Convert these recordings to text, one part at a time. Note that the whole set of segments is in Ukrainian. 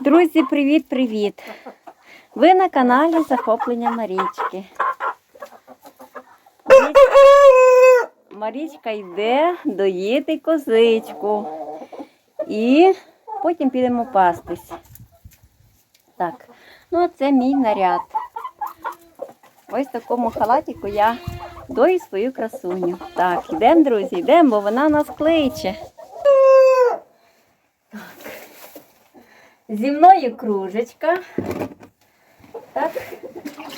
Друзі, привіт-привіт! Ви на каналі Захоплення Марічки. Марічка йде доїти козичку. І потім підемо пастись. Так, ну це мій наряд. Ось в такому халатіку я дою свою красуню. Так, йдемо, друзі, йдемо, бо вона нас кличе. Зі мною кружечка. Так.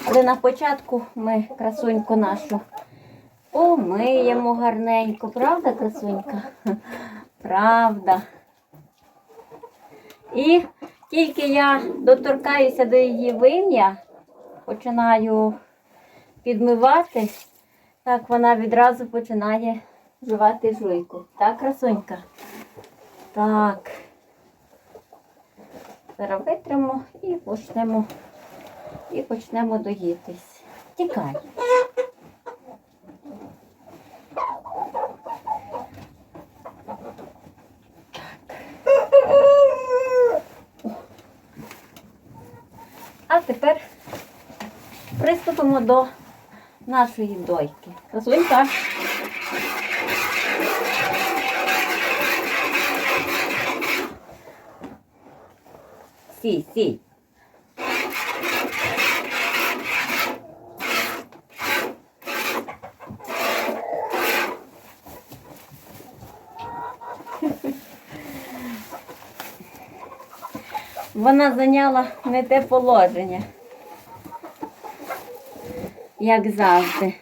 Але на початку ми красуньку нашу помиємо гарненько. Правда, красунька? Правда. І тільки я доторкаюся до її вим'я, починаю підмивати, так вона відразу починає жувати жуйку. Так, красунька? Так. Зараз і почнемо, і почнемо доїтись. Тікай. А тепер приступимо до нашої дойки. Красунька. Сій, сій. Вона зайняла не те положення, як завжди.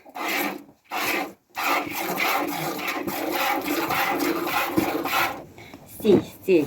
Стій, стій.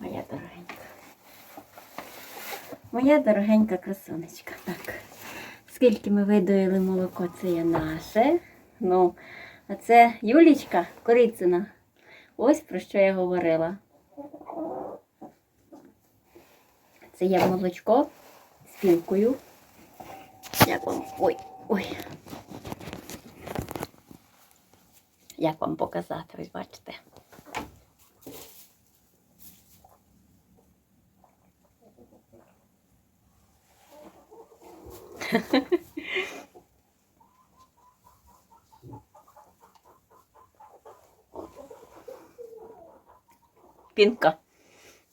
Моя дорогенька. Моя дорогенька красунечка. Так. Скільки ми видоїли молоко, це є наше. Ну, а це Юлічка Корицина. Ось про що я говорила. Це є молочко з пілкою. Як вам. Ой, ой. Як вам показати, ось бачите? Пінка.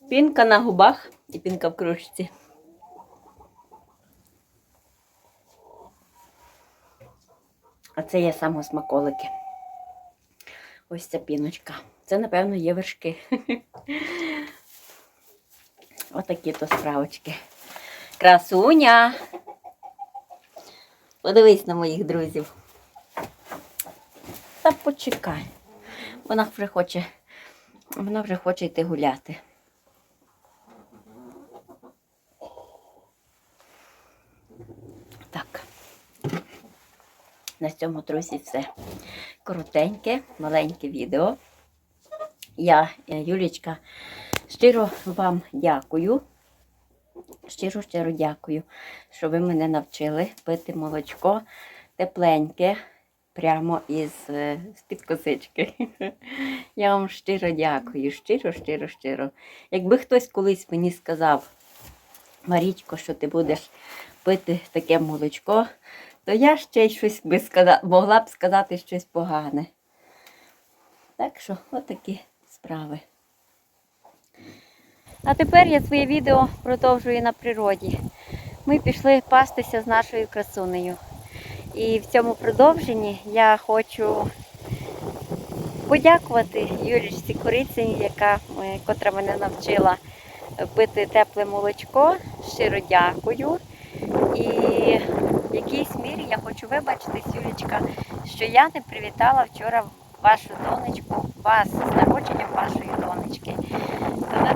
Пінка на губах і пінка в кружці. А це є самосмаколики. Ось ця піночка. Це, напевно, є вершки. Отакі то справочки. Красуня. Подивись на моїх друзів. Та почекай. Вона вже хоче, вона вже хоче йти гуляти. Так. На цьому, друзі, все. Коротеньке, маленьке відео. Я, Юлічка, щиро вам дякую. Щиро, щиро дякую, що ви мене навчили пити молочко тепленьке, прямо із е, з-під косички. Я вам щиро дякую, щиро, щиро, щиро. Якби хтось колись мені сказав, Марічко, що ти будеш пити таке молочко, то я ще щось би сказа... могла б сказати щось погане. Так що, отакі справи. А тепер я своє відео продовжую на природі. Ми пішли пастися з нашою красунею. І в цьому продовженні я хочу подякувати Юлічці Корициній, яка, котра мене навчила пити тепле молочко. Щиро дякую. І в якійсь мірі я хочу вибачитись, Юлічка, що я не привітала вчора вашу донечку, вас з народженням вашої донечки.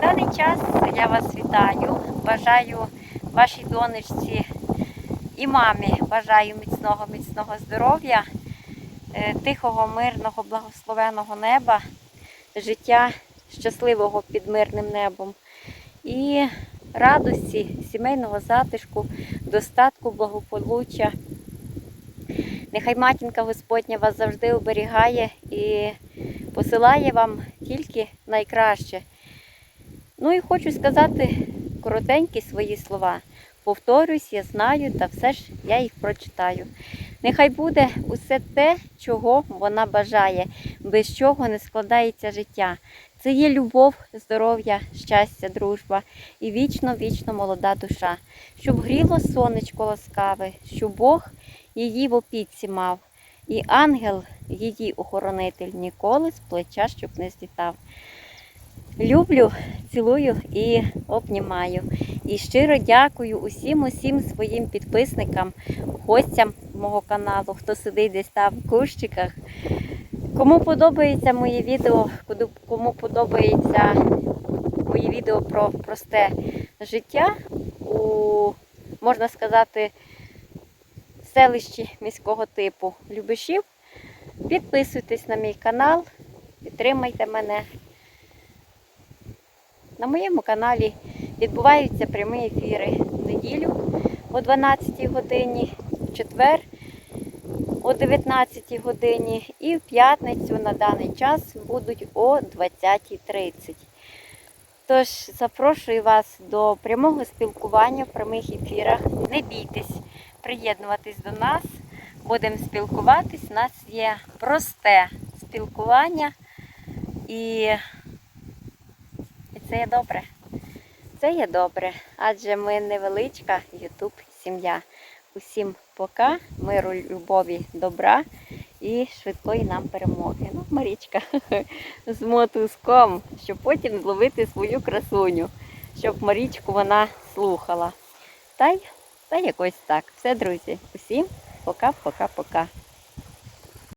Даний час я вас вітаю, бажаю вашій донечці і мамі бажаю міцного, міцного здоров'я, е, тихого, мирного, благословеного неба, життя щасливого під мирним небом і радості, сімейного затишку, достатку, благополуччя. Нехай матінка Господня вас завжди оберігає і посилає вам тільки найкраще. Ну і хочу сказати коротенькі свої слова. Повторюсь, я знаю, та все ж я їх прочитаю. Нехай буде усе те, чого вона бажає, без чого не складається життя. Це є любов, здоров'я, щастя, дружба і вічно-вічно молода душа, щоб гріло сонечко ласкаве, щоб Бог її в опіці мав, і ангел, її охоронитель, ніколи з плеча щоб не злітав. Люблю, цілую і обнімаю. І щиро дякую усім усім своїм підписникам, гостям мого каналу, хто сидить десь там в кущиках. Кому подобається моє відео, кому подобається моє відео про просте життя у, можна сказати, селищі міського типу Любишів, підписуйтесь на мій канал, підтримайте мене. На моєму каналі відбуваються прямі ефіри в неділю о 12 годині, в четвер о 19 годині і в п'ятницю на даний час будуть о 20.30. Тож запрошую вас до прямого спілкування в прямих ефірах. Не бійтесь приєднуватись до нас. Будемо спілкуватись. У нас є просте спілкування і це є добре. Це є добре, адже ми невеличка Ютуб сім'я. Усім пока, миру, любові, добра і швидкої нам перемоги. Ну, Марічка з мотузком, щоб потім зловити свою красуню, щоб Марічку вона слухала. Та й та якось так. Все, друзі. Усім пока-пока-пока.